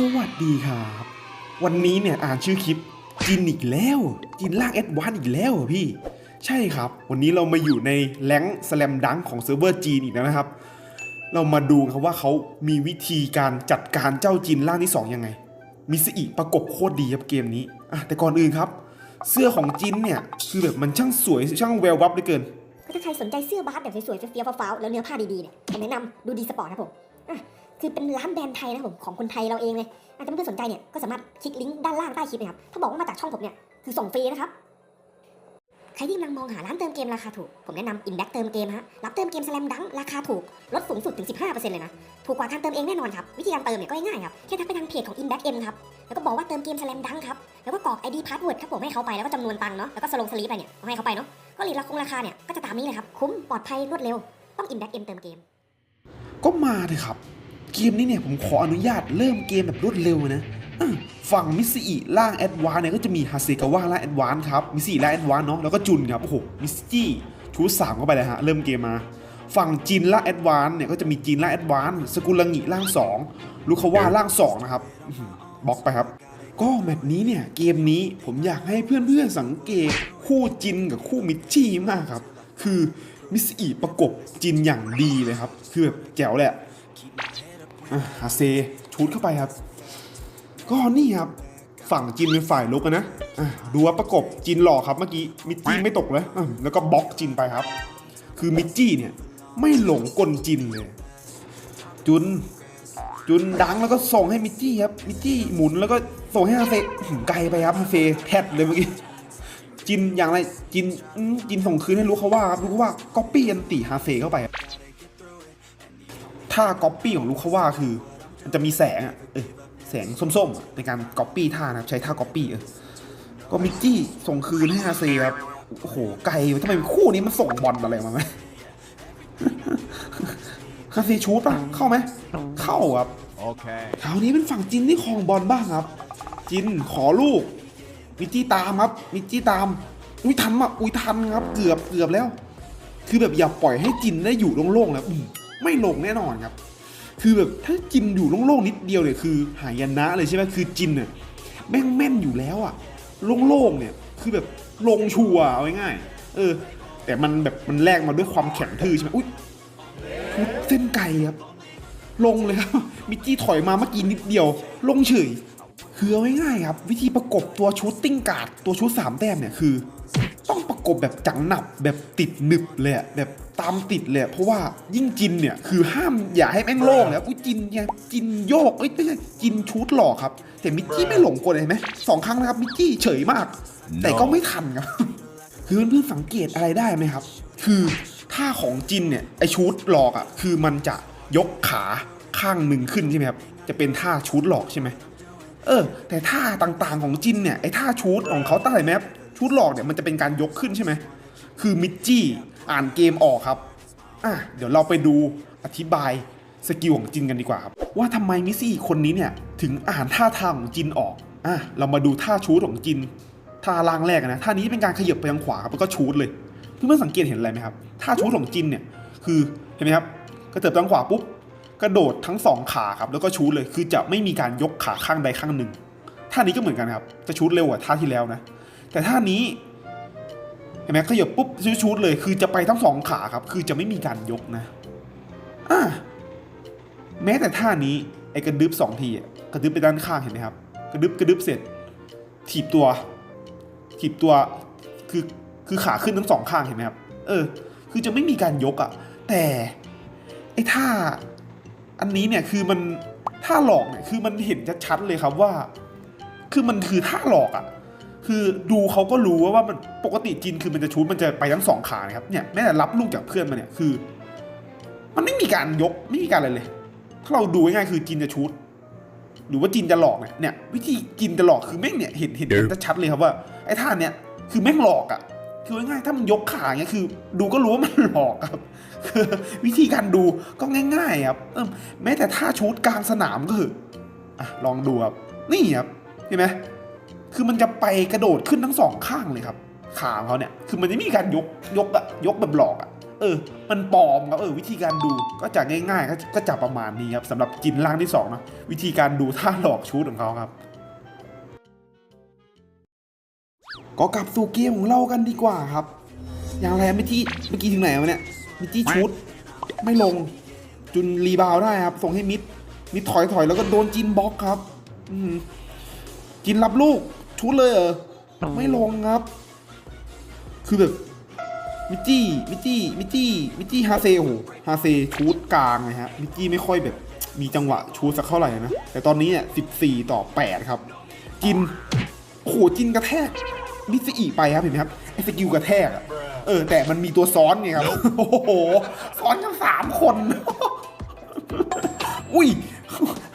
สวัสดีครับ วันนี้เนี่ยอ่านชื่อคลิปจินอีกแล้วจินล่างแอดวานอีกแล้วพี่ ใช่ครับ วันนี้เรามาอยู่ในแรงสแลมดังของเซิร์ฟเวอร์จีนอีกแล้วนะครับ เรามาดูครับว่าเขามีวิธีการจัดการเจ้าจินล่างที่2ยังไง มิสอิประกบโคตรดีครับเกมนี้อะแต่ก่อนอื่นครับ เสื้อของจินเนี่ยคือแบบมันช่างสวยช่างแวววับเหลือเกินก็ถ้าใครสนใจเสื้อบาสแบบสวยๆเฟี้ยวๆฟ้าวๆแล้วเนื้อผ้าดีๆเนี่ยผมแนะนำดูดีสปอร์ตครับผมอะ คือเป็นร้านแบรนด์ไทยนะผมของคนไทยเราเองเลยอาจจะเพื่อนๆสนใจเนี่ยก็สามารถคลิกลิงก์ด้านล่างใต้คลิปนะครับถ้าบอกว่ามาจากช่องผมเนี่ยคือส่งฟรีนะครับใครที่กำลังมองหาร้านเติมเกมราคาถูก ผมแนะนำอินแบ็กเติมเกมฮะ รับเติมเกมสลมดังราคาถูก ลดสูงสุดถึง 15%เลยนะ ถูกกว่าการเติมเองแน่นอนครับ วิธีการเติมเนี่ยก็ง่ายๆครับ แค่ทักไปทางเพจของ Inback M ครับ แล้วก็บอกว่าเติมเกมสลมดังครับ แล้วก็กรอก ID password ครับผมให้เขาไป แล้วก็จำนวนตังค์เนาะ แล้วก็สลงสลีปไปเนี่ยให้เขาไปเนาะ ก็รีดราคงราคาเนี่ยก็จะตามนี้เลยครับ คุ้ม ปลอดภัย รวดเร็ว ต้อง Inback M เติมเกม ก็มาเถอะครับ เกมนี้เนี่ยผมขออนุญาตเริ่มเกมแบบรวดเร็วนะฝั่งมิสซิล่างแอดวานเนี่ยก็จะมีฮาเซกาวะล่างแอดวานครับมิสซิล่างแอดวานเนาะแล้วก็จุนครับโอ้โหมิสจี้ชูสามเข้าไปเลยฮะเริ่มเกมมา ฝั่งจีนล่างแอดวานเนี่ยก็จะมีจีนล่างแอดวานสกุลังหิล่าง2ลูคาว่าล่าง2นะครับบล็อกไปครับ ก็แมตช์นี้เนี่ยเกมนี้ผมอยากให้เพื่อนๆสังเกตคู่จินกับคู่มิชชี่มากครับ คือมิสอีประกบจินอย่างดีเลยครับ คือแบบแจ๋วเละ อาเซชูดเข้าไปครับ ก็นี่ครับ ฝั่งจินเป็นฝ่ายลุกนะดูว่าประกบจินหล่อครับเมื่อกี้มิจจี้ไม่ตกเลยแล้วก็บล็อกจินไปครับ คือมิจจี้เนี่ย ไม่หลงกลจินเลย จุน จุนดังแล้วก็ส่งให้มิจจี้ครับ มิจจี้หมุนแล้วก็ส่งให้ฮาเซไกลไปครับฮาเซแพทเลยเมื่อกี้จินอย่างไรจินจินส่งคืนให้รู้เขาว่าครับรู้เขาว่าก๊อปปี้อันติฮาเซเข้าไป ท่าก๊อปปี้ของลูกเขาว่าคือ มันจะมีแสงอะเออแสงส้มๆในการก๊อปปี้ท่านะใช้ท่าก๊อปปี้เออก็มิกกี้ส่งคืนให้ฮาเซครับโอ้โหไกลทำไมคู่นี้มันส่งบอลอะไรมาไหมฮาเซชูดป่ะเข้าไหมเข้าครับ Okay. คราวนี้เป็นฝั่งจินที่ครองบอลบ้างครับ จินขอลูกมิจี้ตามครับมิจี้ตาม อุ้ยทันอะอุ้ยทันครับ เกือบเกือบแล้ว คือแบบอย่าปล่อยให้จินได้อยู่โล่งๆแล้วอื ไม่ลงแน่นอนครับ คือแบบถ้าจินอยู่โล่งๆนิดเดียวเนี่ยคือหายนะเลยใช่ไหมคือจินเนี่ยแม่งแม่นอยู่แล้วอะโล่งๆเนี่ยคือแบบลงชัวเอาง่ายๆเออ แต่มันแบบมันแลกมาด้วยความแข็งทื่อใช่ไหมอุ้ยเส้นไก่ครับลงเลยครับมิกกี้ถอยมาเมื่อกี้นิดเดียว ลงเฉยคือเอาง่ายๆครับ วิธีประกบตัวชูตติ้งการ์ดตัวชูตสามแต้มเนี่ยคือ กบแบบจังหนับแบบติดหนึบเลยอะแบบตามติดเลยเพราะว่ายิ่งจินเนี่ยคือห้ามอย่าให้แม่งโล่งแล้วอุ้ยจินเนี่ยจินโยกเอ้ยไม่ใช่จินชูตหลอกครับ แต่มิกกี้ไม่หลงกลเลยเห็นไหมสองครั้งนะครับมิกกี้เฉยมาก แต่ก็ไม่ทันครับคือเพื่อนสังเกตอะไรได้ไหมครับ คือท่าของจินเนี่ยไอชูตหลอกอะ่ะคือมันจะยกขาข้างหนึ่งขึ้นใช่ไหมครับจะเป็นท่าชูตหลอกใช่ไหมเออแต่ท่าต่างๆของจินเนี่ยไอท่าชูตของเขาตั้งแต่แมป ชูตหลอกเนี่ยมันจะเป็นการยกขึ้นใช่ไหมคือมิจจี้อ่านเกมออกครับอะเดี๋ยวเราไปดูอธิบายสกิลของจินกันดีกว่าครับ ว่าทำไมมิซี่คนนี้เนี่ยถึงอ่านท่าทางของจินออกอะเรามาดูท่าชูตของจินท่าล่างแรกนะท่านี้เป็นการขยับไปทางขวาครับแล้วก็ชูดเลยเพื่อนๆสังเกตเห็นอะไรไหมครับท่าชูดของจินเนี่ยคือเห็นไหมครับกระเถิบทางขวาปุ๊บกระโดดทั้งสองขาครับแล้วก็ชูดเลยคือจะไม่มีการยกขาข้างใดข้างหนึ่งท่านี้ก็เหมือนกันครับจะชูดเร็วกว่าท่าที่แล้วนะ แต่ท่านี้เห็นไหมขยับปุ๊บชูดเลย คือจะไปทั้งสองขาครับ คือจะไม่มีการยกนะอะแม้แต่ท่านี้ไอ้กระดึบสองทีกระดึบไปด้านข้างเห็นไหมครับ กระดึบกระดึบเสร็จ ถีบตัว ถีบตัวคือคือขาขึ้นทั้งสองข้างเห็นไหมครับ เออ คือจะไม่มีการยกอะ่ะ แต่ไอ้ท่าอันนี้เนี่ยคือมันท่าหลอกเนี่ยคือมันเห็นชัดๆเลยครับว่า คือมันคือท่าหลอกอะ่ะ คือดูเขาก็รู้ว่าว่ามันปกติจินคือมันจะชูดมันจะไปทั้งสองขานะครับเนี่ยแม้แต่รับลูกจากเพื่อนมาเนี่ยคือ มันไม่มีการยกไม่มีการอะไรเลย ถ้าเราดูง่ายๆคือจินจะชูดหรือว่าจินจะหลอกเนี่ยเนี่ยวิธีจินจะหลอกคือแม่งเนี่ยเห็นเห็นเห็นชัดเลยครับว่าไอ้ท่าเนี่ยคือแม่งหลอกอะ่ะคือง่ายๆถ้ามันยกขาเงี้ยคือ ดูก็รู้ว่ามันหลอกครับคือวิธีการดูก็ง่าย ๆ ครับแม้แต่ท่าชูดกลางสนามก็คืออะลองดูครับนี่ครับเห็นไหม คือมันจะไปกระโดดขึ้นทั้งสองข้างเลยครับ ขาของเขาเนี่ย คือมันจะมีการยกยกอะยกแบบหลอกอะเออ มันปลอมครับ เออ วิธีการดูก็จะง่ายๆ ก็ก็จะประมาณนี้ครับสำหรับจินร่างที่สองนะวิธีการดูท่าหลอกชุดของเขาครับ ก็กลับสู่เกมของเรากันดีกว่าครับ อย่างไรมิจี้เมื่อกี้ถึงไหนวะเนี่ยมิจี้ชุดไม่ลงจุนรีบาวได้ครับ ส่งให้มิดมิดถอยถอยแล้วก็โดนจินบล็อกครับ อื มจินรับลูก ชุดเลยเหรอ ไม่ลงครับ คือแบบมิจี้มิจี้มิจี้มิจี้ฮาเซโอ้โหฮาเซชูดกลางเลยฮะมิจี้ไม่ค่อยแบบ มีจังหวะชูดสักเท่าไหร่นะ แต่ตอนนี้เนี่ยสิบสี่ต่อแปดครับจินโอ้โหจินกระแทกมิสอีไปครับเห็นไหมครับไอ้สกิลกระแทกอะเออ แต่มันมีตัวซ้อนไงครับ โอ้โห ซ้อนกันสามคน อุ้ย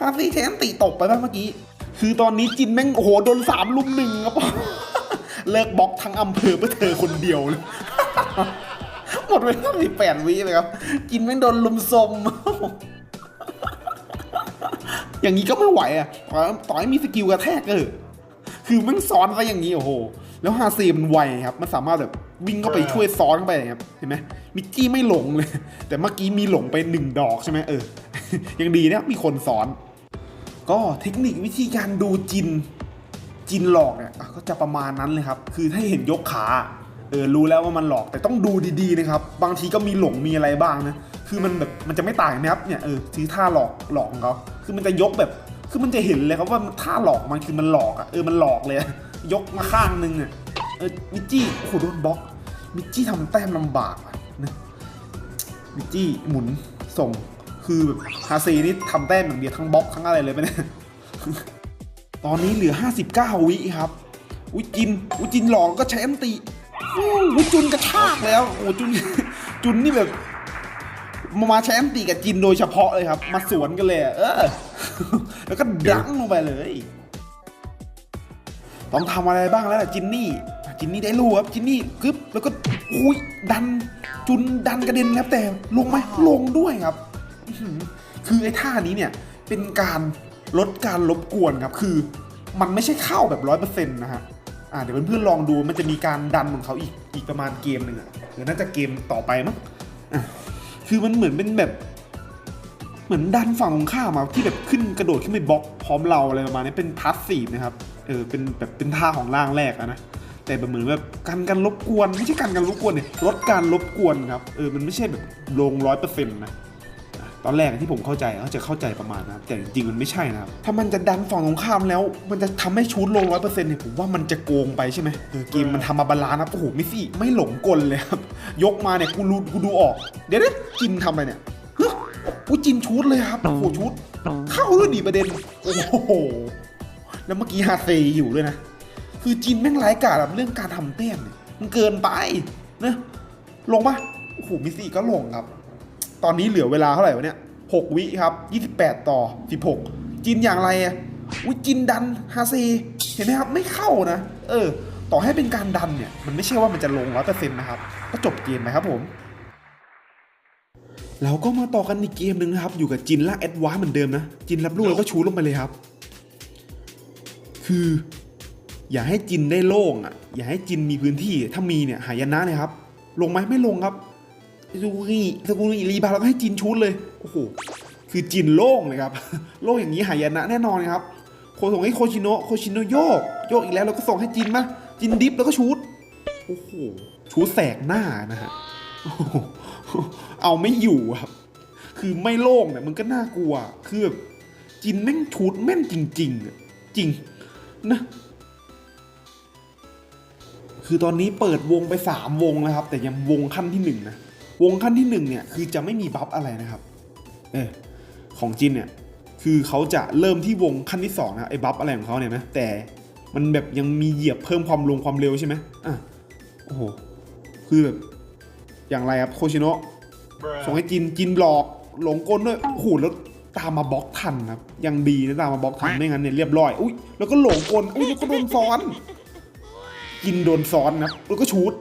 ฮาร์ซี่แชนตีตกไปบ้างเมื่อกี้ คือตอนนี้จินแม่งโอ้โหโดนสามลุมหนึ่งครับเลิกบล็อกทั้งอำเภอเพื่อเธอคนเดียวเลยหมดไปแล้วสิบแปดวิเลยครับจินแม่งโดนลุมสม อย่างนี้ก็ไม่ไหวอะต่อให้มีสกิลกระแทกเถอคือมันซ้อนซะอย่างนี้โอ้โห แล้วฮาเซมันไวครับ มันสามารถแบบวิ่งเข้าไปช่วยซ้อนเข้าไปครับ เห็นไหมมิกกี้ไม่หลงเลย แต่เมื่อกี้มีหลงไปหนึ่งดอกใช่ไหมเออ ยังดีนะมีคนซ้อน ก็เทคนิควิธีการดูจินจินหลอกเนี่ยก็จะประมาณนั้นเลยครับ คือถ้าเห็นยกขาเออรู้แล้วว่ามันหลอกแต่ต้องดูดีๆนะครับ บางทีก็มีหลงมีอะไรบ้างนะ คือมันแบบมันจะไม่ต่างนะครับเนี่ยเออถือท่าหลอกหลอกของเขาคือมันจะยกแบบ คือมันจะเห็นเลยครับว่าท่าหลอกมันคือมันหลอกอะเออมันหลอกเลย ยกมาข้างนึงอะเออมิจี้โอ้โหโดนบล็อกมิจี้ทำแต้มลำบากนะมิจจี้หมุนส่ง คือแบบฮาเซนี่ทำแต้มอย่างเดียวทั้งบล็อกทั้งอะไรเลยไปเนี่ยตอนนี้เหลือ 59 วิครับอุจินอุจินหลอกก็ใช้อันติอู้จุนกระชากแล้วโอ้จุนจุนนี่แบบมามาใช้อันติกับจินโดยเฉพาะเลยครับ มาสวนกันเลยเออ แล้วก็ดังลงไปเลย ต้องทำอะไรบ้างแล้วล่ะจินนี่จินนี่ได้ลูกครับจินนี่กึบแล้วก็อุ้ยดันจุนดันกระเด็นครับแต่ลงไหมลงด้วยครับ คือไอ้ท่านี้เนี่ยเป็นการลดการรบกวนครับ คือมันไม่ใช่เข้าแบบร้อยเปอร์เซ็นต์นะฮะอ่าเดี๋ยวเพื่อนๆลองดูมันจะมีการดันของเขาอีกอีกประมาณเกมหนึ่งอะเดี๋ยวน่าจะเกมต่อไปมั้งอะคือมันเหมือนเป็นแบบ เหมือนดันฝั่งของข้ามมาที่แบบขึ้นกระโดดขึ้นไปบล็อกพร้อมเราอะไรประมาณนี้เป็นพาสซีฟนะครับเออเป็นแบบเป็นท่าของร่างแรกอะนะแต่แบบเหมือนแบบการการรบกวนไม่ใช่การการรบกวนเนี่ยลดการรบกวนครับเออมันไม่ใช่แบบลงร้อยเปอร์เซ็นต์นะ ตอนแรกที่ผมเข้าใจเขาจะเข้าใจประมาณนะครับแต่จริงๆมันไม่ใช่นะครับถ้ามันจะดันฝั่งของข้ามแล้ว มันจะทำให้ชูดลงร้อยเปอร์เซ็นต์เนี่ยผมว่ามันจะโกงไปใช่ไหมเออเกมมันทำมาบาลานะโอ้โหมิซี่ไม่หลงกลเลยครับยกมาเนี่ยกูรู้กูดูออก เดี๋ยวนะจินทำอะไรเนี่ยฮะอุ้ยจินชูดเลยครับโอ้โหชูดเข้าด้วยดีประเด็นโอ้โหแล้วเมื่อกี้ฮาเซอยู่ด้วยนะคือจินแม่งไร้กาจแบบเรื่องการทำแต้มเนี่ยมันเกินไปนะลงปะโอ้โหมิซี่ก็ลงครับ ตอนนี้เหลือเวลาเท่าไหร่วะเนี่ย6วิครับ28ต่อ16จินอย่างไรอะอุ้ยจินดันฮาซีเห็นไหมครับไม่เข้านะ เออ ต่อให้เป็นการดันเนี่ย มันไม่ใช่ว่ามันจะลง100%นนะครับ ก็จบเกมไปครับผมเราก็มาต่อกันอีกเกมหนึ่งนะครับ อยู่กับจินล่าแอดวานเหมือนเดิมนะ จินรับลูกแล้วก็ชูลงไปเลยครับ คือ อย่าให้จินได้โล่งอะ อย่าให้จินมีพื้นที่ถ้ามีเนี่ยหายนะเลยครับ ลงไหมไม่ลงครับ สกุรีสกุรีรีบาร์แล้วก็ให้จินชุดเลย โอ้โห คือจินโล่งเลยครับ โล่งอย่างนี้หายนะแน่นอนครับ โคส่งให้โคชิโนะโคชิโนะโยก โยกอีกแล้วเราก็ส่งให้จินมาจินดิฟแล้วก็ชูดโอ้โหชูดแสกหน้านะฮะ เอาไม่อยู่ครับ คือไม่โล่งเนี่ยมันก็น่ากลัว คือแบบจินแม่งชูดแม่นจริงๆอะจริงนะคือตอนนี้เปิดวงไป 3 วงแล้วครับ แต่ยังวงขั้นที่1นะ วงขั้นที่1เนี่ยคือจะไม่มีบัฟอะไรนะครับเออของจินเนี่ยคือเขาจะเริ่มที่วงขั้นที่2นะไอ้บัฟอะไรของเขาเนี่ยนะแต่มันแบบยังมีเหยียบเพิ่มความลงความเร็วใช่ไหมอะโอ้โหคือแบบอย่างไรครับโคชิโนะส่งให้จินจินบล็อกหลงกลด้วยโอ้โหแล้วตามมาบล็อกทันครับยังดีนะตามมาบล็อกทันไม่งั้นเนี่ยเรียบร้อยอุ้ยแล้วก็หลงกลอุ้ยแล้วก็โดนซ้อน กินโดนซ้อนนะแล้วก็ชูด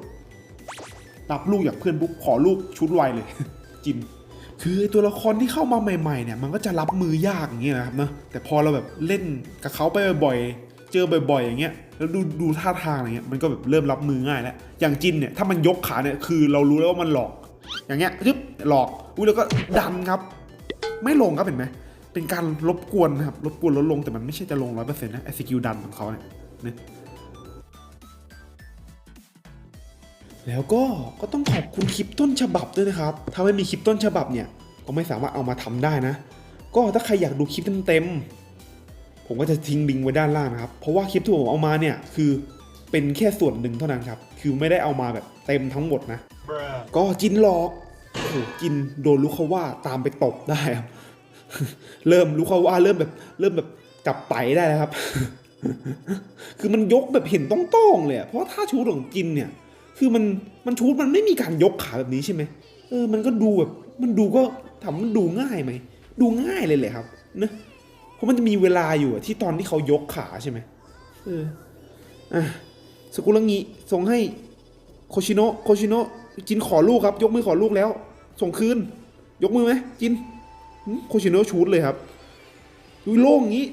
รับลูกจากเพื่อนปุ๊บขอลูกชุดไวเลย จิน คือไอตัวละครที่เข้ามาใหม่ๆเนี่ย มันก็จะรับมือยากอย่างเงี้ยนะครับเนะแต่พอเราแบบเล่นกับเขาไปบ่อยๆเจอบ่อยๆ อย่างเงี้ยแล้วดูดูท่าทางอะไรเงี้ยมันก็แบบเริ่มรับมือง่ายแล้วอย่างจินเนี่ยถ้ามันยกขาเนี่ยคือเรารู้แล้วว่ามันหลอก อย่างเงี้ยจึ๊บหลอกอุ้ยแล้วก็ดันครับ ไม่ลงครับเห็นไหมเป็นการรบกวนนะครับรบกวนลดลงแต่มันไม่ใช่จะลงร้อยเปอร์เซ็นต์นะไอสกิลดันของเขาเนี่ยนะ แล้วก็ก็ต้องขอบคุณคลิปต้นฉบับด้วยนะครับ ถ้าไม่มีคลิปต้นฉบับเนี่ย ก็ไม่สามารถเอามาทำได้นะ ก็ถ้าใครอยากดูคลิปเต็มๆ ผมก็จะทิ้งลิงก์ไว้ด้านล่างนะครับ เพราะว่าคลิปที่ผมเอามาเนี่ยคือเป็นแค่ส่วนหนึ่งเท่านั้นครับ คือไม่ได้เอามาแบบเต็มทั้งหมดนะ ก็จินหลอกโอ้โหจินโดนลูกเขาว่าตามไปตบได้ครับ เริ่มลูกเขาว่าเริ่มแบบเริ่มแบบจับไตได้แล้วครับ คือมันยกแบบเห็นต้องต้องๆเลยอะเพราะว่าท่าชูดของจินเนี่ย คือมันมันชูดมันไม่มีการยกขาแบบนี้ใช่ไหมเออ มันก็ดูแบบมันดูก็ถามมันดูง่ายไหมดูง่ายเลยแหละครับนะเพราะมันจะมีเวลาอยู่ที่ตอนที่เขายกขาใช่ไหมเอออะสกุลังงีส่งให้โคชิโนะโคชิโนะจินขอลูกครับ ยกมือขอลูกแล้ว ส่งคืน ยกมือไหมจินโคชิโนะชูดเลยครับดูโล่งอย่างนี้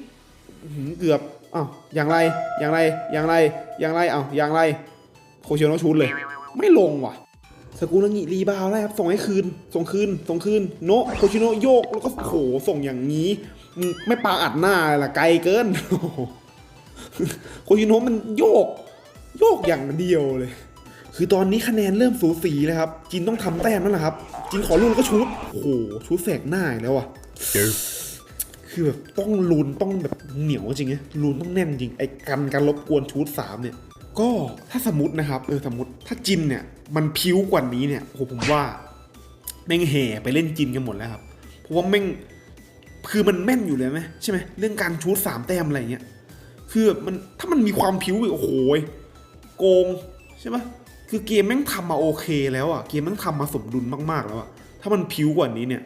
อื้อหือเกือบอ้าวอย่างไรอย่างไรอย่างไรอย่างไรอ้าวอย่างไร โคชิโนะชูดเลย ไม่ลงว่ะ สกุลงิรีบาวได้ครับ ส่งให้คืน ส่งคืน ส่งคืน โนะโคชิโนะโยก แล้วก็โอ้โหส่งอย่างนี้มึงไม่ปาอัดหน้าเลยล่ะไกลเกินโอ้โหโคชิโนะมันโยก โยกอย่างเดียวเลย คือตอนนี้คะแนนเริ่มสูสีแล้วครับ จินต้องทำแต้มแล้วล่ะครับ จินขอลุ้นแล้วก็ชุดโอ้โหชุดแสกหน้าอีกแล้วอะคือแบบต้องลุนต้องแบบเหนียวจริงไงลุนต้องแน่นจริงไอ้กันการรบกวนชุดสามเนี่ย ก็ถ้าสมมตินะครับเออสมมติถ้าจินเนี่ยมันพิ้วกว่านี้เนี่ยโอ้โหผมว่าแม่งแห่ไปเล่นจินกันหมดแล้วครับเพราะว่าแม่งคือมันแม่นอยู่เลยไหมใช่ไหมเรื่องการชูดสามแต้มอะไรเงี้ยคือแบบมันถ้ามันมีความพิ้วอีกโอ้โหโกงใช่ปะคือเกมแม่งทำมาโอเคแล้วอะเกมแม่งทำมาสมดุลมากๆแล้วอะถ้ามันพิ้วกว่านี้เนี่ย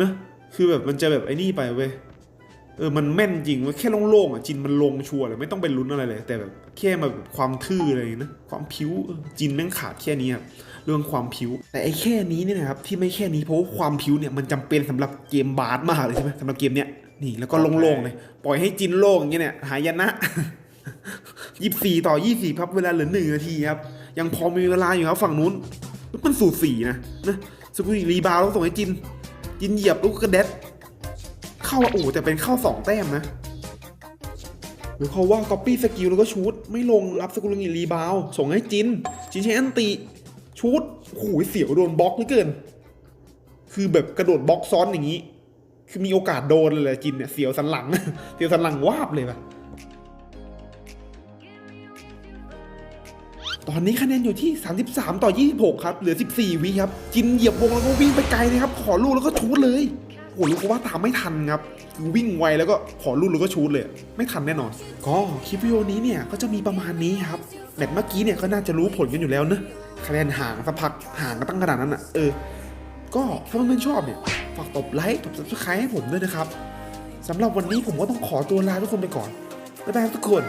นะคือแบบมันจะแบบไอ้นี่ไปเว้ย เออมันแม่นจริงว่าแค่โล่งๆอะจินมันลงชัวร์เลยไม่ต้องไปลุ้นอะไรเลย แต่แบบแค่มาแบบความทื่ออะไรนะความพิ้วจินแม่งขาดแค่นี้ครับเรื่องความพิ้วแต่ไอ้แค่นี้เนี่ยนะครับที่ไม่แค่นี้เพราะว่าความพิ้วเนี่ยมันจำเป็นสำหรับเกมบาสมากเลยใช่ไหมสำหรับเกมเนี้ยนี่แล้วก็โล่งๆเลยปล่อยให้จินโล่งอย่างเงี้ยเนี่ยหายนะยี่สี่ต่อยี่สี่ครับเวลาเหลือหนึ่งนาทีครับยังพอมีเวลาอยู่ครับฝั่งนู้นมันสูสีนะนะสกุลรีบาวแล้วส่งให้จินจินเหยียบลูกกระเด็ด เข้าโอ้แต่เป็นเข้าสองแต้มนะหรือเขาว่าก๊อปปี้สกิลแล้วก็ชูดไม่ลงรับสกุลเงินรีบาวส่งให้จินจินใช้อันติชูดโอ้โหเสียวโดนบล็อกเหลือเกิน คือแบบกระโดดบล็อกซ้อนอย่างนี้ คือมีโอกาสโดนเลยแหละจินเนี่ยเสียวสันหลัง เสียวสันหลังวาบเลยปะตอนนี้คะแนนอยู่ที่ 33 ต่อ 26 ครับ เหลือ 14 วิครับ จินเหยียบวงแล้วก็วิ่งไปไกลเลยครับ ขอลูกแล้วก็ชูดเลย โอ้โหรู้ว่าตามไม่ทันครับคือวิ่งไวแล้วก็ขอลูกแล้วก็ชูดเลย ไม่ทันแน่นอน ก็คลิปวิดีโอนี้เนี่ยก็จะมีประมาณนี้ครับแมตช์เมื่อกี้เนี่ยก็น่าจะรู้ผลกันอยู่แล้วเนอะคะแนนห่างสักพักห่างกันตั้งขนาดนั้นอะเออ ก็ถ้าเพื่อนๆชอบเนี่ยฝากตบไลค์ตบ subscribe ให้ผมด้วยนะครับสำหรับวันนี้ผมก็ต้องขอตัวลาทุกคนไปก่อนบ๊ายบายทุกคน